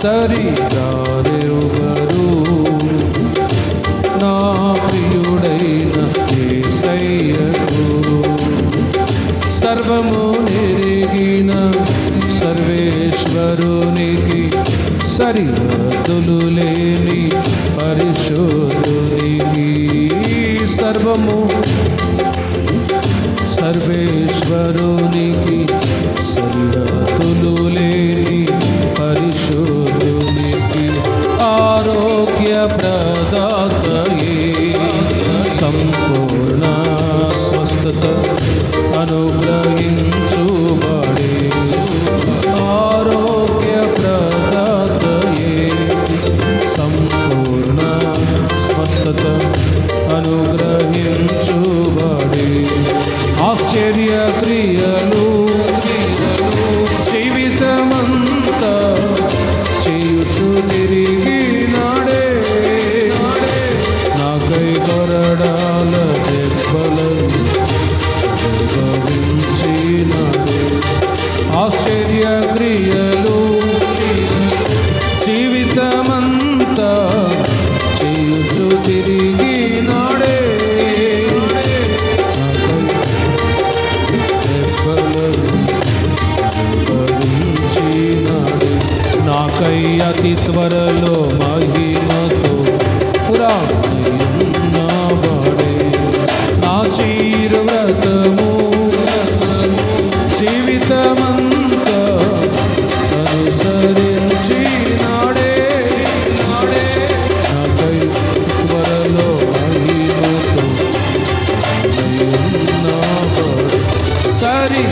సరిదారెవరు నా ప్రియుడైన యేసయ్యకు సర్వము నెరిగిన సర్వేశ్వరునికి సరిహద్దులు లేని పరిశోధునికి సర్వము జీవితమంతా చేయుచు తిరిగి నాడే. నాకై నాకై అతి త్వరలో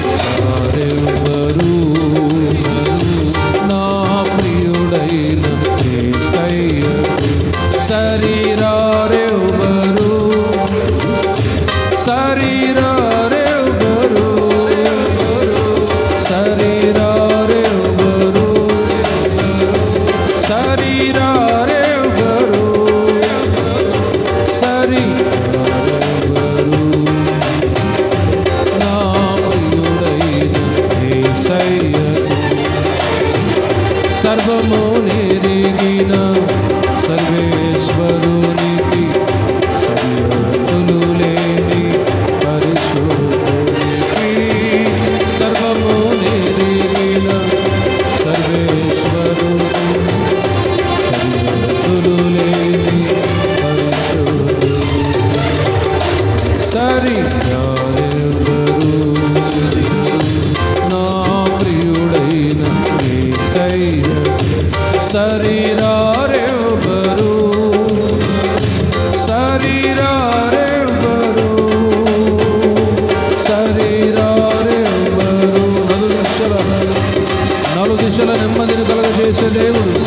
సరి నలు నెమ్మదిని కలగజేసే దేవుడు.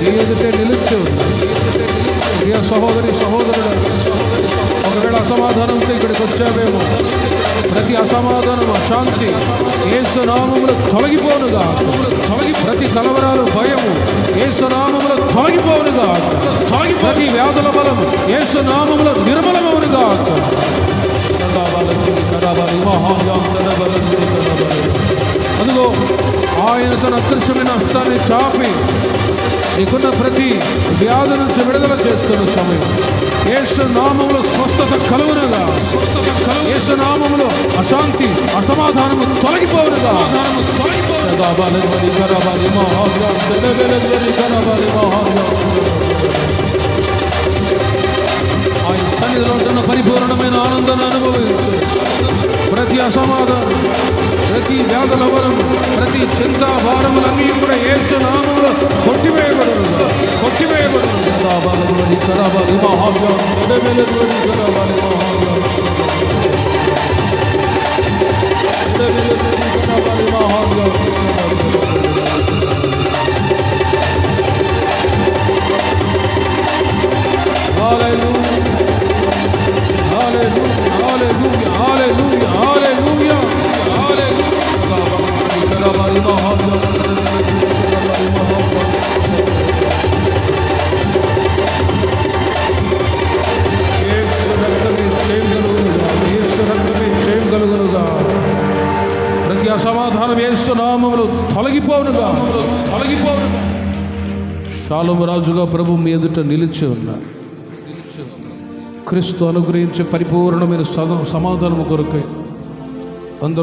నీ ఎదుటే నిలుచు. ప్రియ సహోదరి సహోదరుడు ఒకవేళ అసమాధానంతో ఇక్కడికి వచ్చావేమో. ప్రతి అసమాధానం అశాంతి. ఏసునామములు తొలగిపోనుగా. తొలగి ప్రతి కలవరాలు భయము. ఏసునామములు తొలగిపోనుగా. తొలగి ప్రతి వ్యాధుల బలము ఏసునామములు నిర్మలమవునుగా. అదిగో ఆయన తన అదృశ్యమైన హస్తాన్ని చాపి నీకున్న ప్రతి వ్యాధి నుంచి విడుదల చేస్తున్న సమయం. యేసు నామములో స్వస్థత కలుగునుగా స్వస్థత కలుగు యేసు నామములో అశాంతి అసమాధానము తొలగిపోవునుగా ఆయన ప్రతి వ్యాధుల వరం ప్రతి చింతా భారములన్నీ కూడా యేసు నామములో కొట్టివేయబడును కొట్టివేయబడును కరాబాలి కరాబాలి మహావ్యం ప్రతి అసమాధానం యేసు నామములు తొలగిపోనుగా తొలగిపోనుగా షాలోము రాజుగా ప్రభు మీ ఎదుట నిలిచి ఉన్నారు క్రీస్తు అనుగ్రహించే పరిపూర్ణమైన సమాధానము కొరకై